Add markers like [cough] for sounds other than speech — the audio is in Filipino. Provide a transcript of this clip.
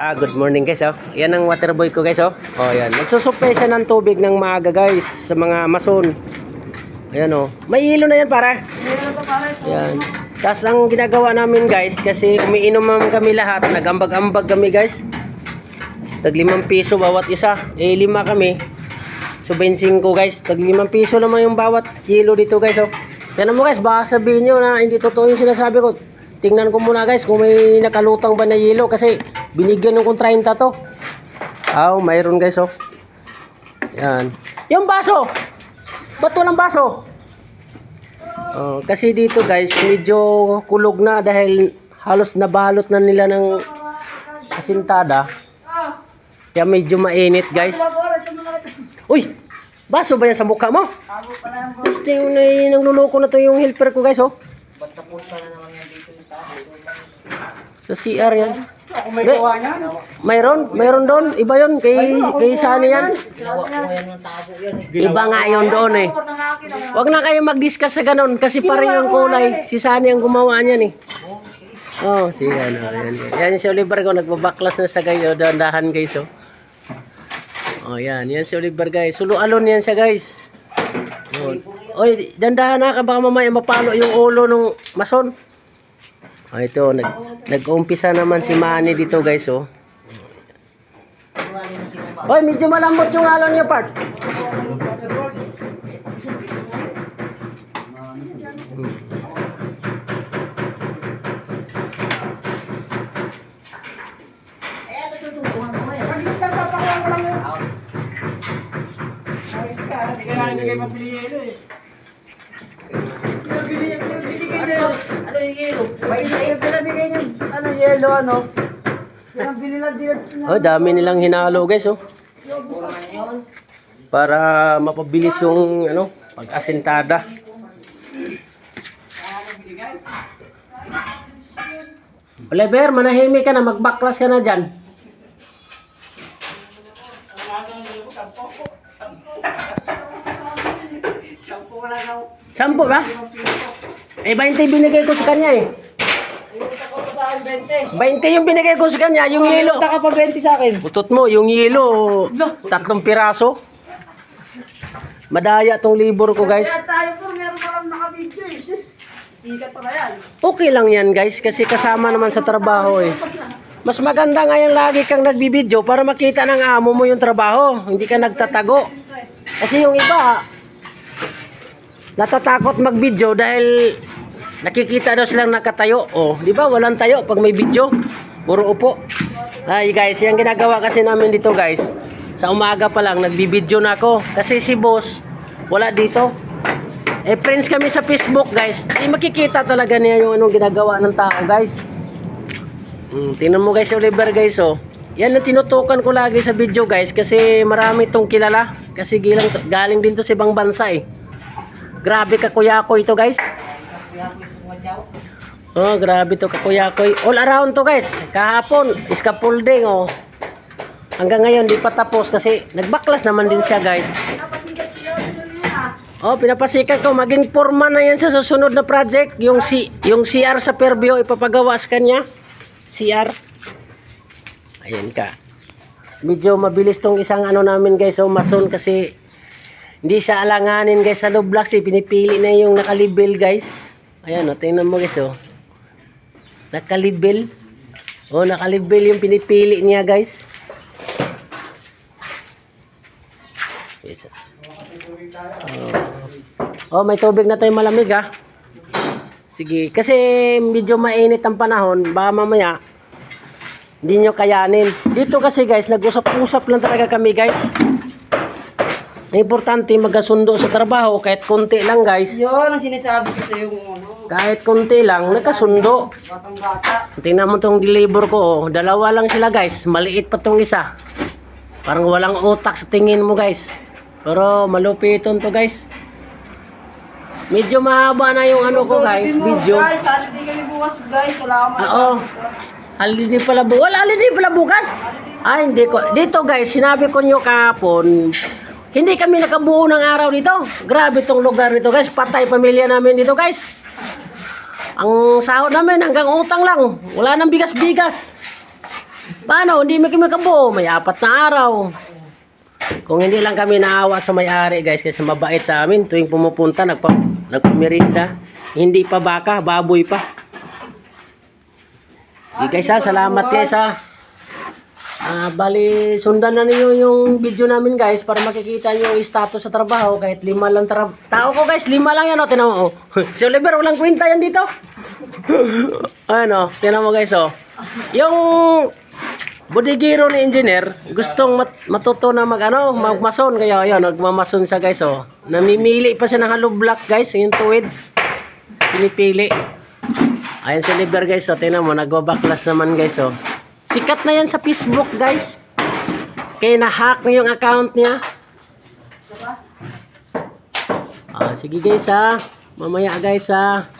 Ah, good morning guys, oh. Yan ang water boy ko guys, oh. Oh, yan. Nagsusupply siya ng tubig ng maaga guys sa mga mason. Ayan, oh. May ilo na yan, para. Yan. Tapos ang ginagawa namin guys, kasi umiinom naman kami lahat, nagambag-ambag kami guys. Tag limang piso bawat isa. Eh, lima kami. So, 25 guys. Tag limang piso naman yung bawat kilo dito guys, oh. Yan mo guys, baka sabihin nyo na hindi totoo yung sinasabi ko. Tingnan ko muna guys kung may nakalutang ba na yelo kasi binigyan ng kong 30 to. Aw, mayroon guys, oh. Yan. Yung baso! Ba't walang baso? Oh, kasi dito guys, medyo kulog na dahil halos nabalot na nila ng asintada. Kaya medyo mainit guys. Uy! Baso ba yan sa mukha mo? Gusto yung na, nagluloko na to yung helper ko guys oh. Sa CR yan. May Hindi. gawa niyan. Mayroon, mayroon doon. Iba yun. Kay, kay Sani yan. Iba nga yun doon eh. Huwag na kayo mag-discuss sa ganun kasi pareho yung kulay. Si Sani ang gumawa niyan eh. Oh, sige ano. Yan, yan si Oliver ko. Nagbabaklas na sa kayo. Dahan guys oh. Oh, yan. Yan si Oliver guys. Sulo alon yan siya guys. Oh. Oy, dandahan na ka baka mamaya mapalo yung ulo ng mason. Oh, ito, nag, nag-umpisa naman si Manny dito guys, oh. Hoy, medyo malambot yung alon niya, part. Hindi ka na kayo mabili yelo eh. Pinabili niya, pinabili kayo. Ano yung yelo? May pinabigay niya, ano yelo, ano? Pinabili lang din. Oh, dami nilang hinalo guys, oh. Para mapabilis yung, ano, pag-asentada. Oliver, manahimik ka na, magbaklas ka na dyan. Sampo wala daw. Sampo ba? Eh, 20 binigay ko sa kanya eh. Ayun ako sa akin, 20. 20 yung binigay ko sa kanya, yung yelo. Punta ka pa 20 sa akin. Utot mo, yung yelo, tatlong piraso. Madaya tong libor ko, guys. Kaya tayo po, meron pa lang naka-video eh. Sus, sikat pa yan. Okay lang yan, guys, kasi kasama naman sa trabaho eh. Mas maganda nga yung lagi kang nagbibideo para makita ng amo mo yung trabaho. Hindi ka nagtatago. Kasi yung iba, natatakot mag-video dahil nakikita daw silang nakatayo. Oh, di ba? Walang tayo pag may video. Puro upo. Ay guys, yung ginagawa kasi namin dito guys. Sa umaga pa lang, nagbibideo na ako. Kasi si boss, wala dito. Eh, friends kami sa Facebook guys. Eh, makikita talaga niya yung anong ginagawa ng tao guys. Hmm, tingnan mo guys, Oliver guys oh. Yan ang tinutukan ko lagi sa video guys kasi marami tong kilala. Kasi gilang, galing din to sa ibang bansa eh. Grabe kakuyako ito guys. Oh, grabe to kakuyakoy. All around to guys. Kahapon, scaffolding oh. Hanggang ngayon di pa tapos kasi nagbaklas naman din siya guys. Oh, pinapasikat ko maging forma na yan sa susunod na project, yung si yung CR sa Perbio ipapagawa sa kanya. CR. Ayan ka. Medyo mabilis tong isang ano namin guys, so mason kasi hindi siya alanganin guys sa blocks, eh. pinipili na yung nakalibel guys. Ayan, oh, tingnan mo guys, oh. Nakalibel. Oh, nakalibel yung pinipili niya guys. Yes. Oh. oh, may tubig na tayo malamig ah. Sige, kasi medyo mainit ang panahon, baka mamaya hindi nyo kayanin. Dito kasi guys, nag-usap-usap lang talaga kami guys. Importante magkasundo sa trabaho kahit konti lang guys. Yun ang sinasabi ko sa yung ano, Kahit konti lang, nagkasundo. batang bata. Tingnan mo tong deliver ko, oh. dalawa lang sila guys. Maliit pa tong isa. Parang walang utak sa tingin mo guys. Pero malupiton to guys. Medyo mahaba na yung ano ko guys, mo, video. Guys, holiday kami bukas guys. Wala akong Ah, Oo. Holiday pala bu. Wala holiday pala bukas. Ay, hindi ko. Dito guys, sinabi ko nyo kahapon, hindi kami nakabuo ng araw dito. Grabe tong lugar dito guys. Patay pamilya namin dito guys. Ang sahod namin hanggang utang lang. Wala nang bigas-bigas. Paano? Hindi kami kabuo. May apat na araw. Kung hindi lang kami naawa sa may-ari guys kasi mabait sa amin tuwing pumupunta nagpa nagpamirinda. Hindi pa baka, baboy pa. Okay guys ha, salamat guys ha. Ah, bali, sundan na niyo yung video namin guys para makikita niyo yung status sa trabaho kahit lima lang tra tao ko guys, lima lang yan o, tinan mo. oh. [laughs] si Oliver, walang kwenta yan dito. [laughs] ano, tinan mo guys oh. Yung bodigiro ni engineer, gustong mat matuto na mag ano, magmason kaya ayun, nagmamason siya guys oh. Namimili pa siya ng hollow block guys, yung tuwid. Pinipili. Ayan si Oliver guys oh, tinan mo, nagbabaklas naman guys oh. Sikat na yan sa Facebook guys. Kaya na-hack na yung account niya. Ah, sige guys ha. Mamaya guys ha.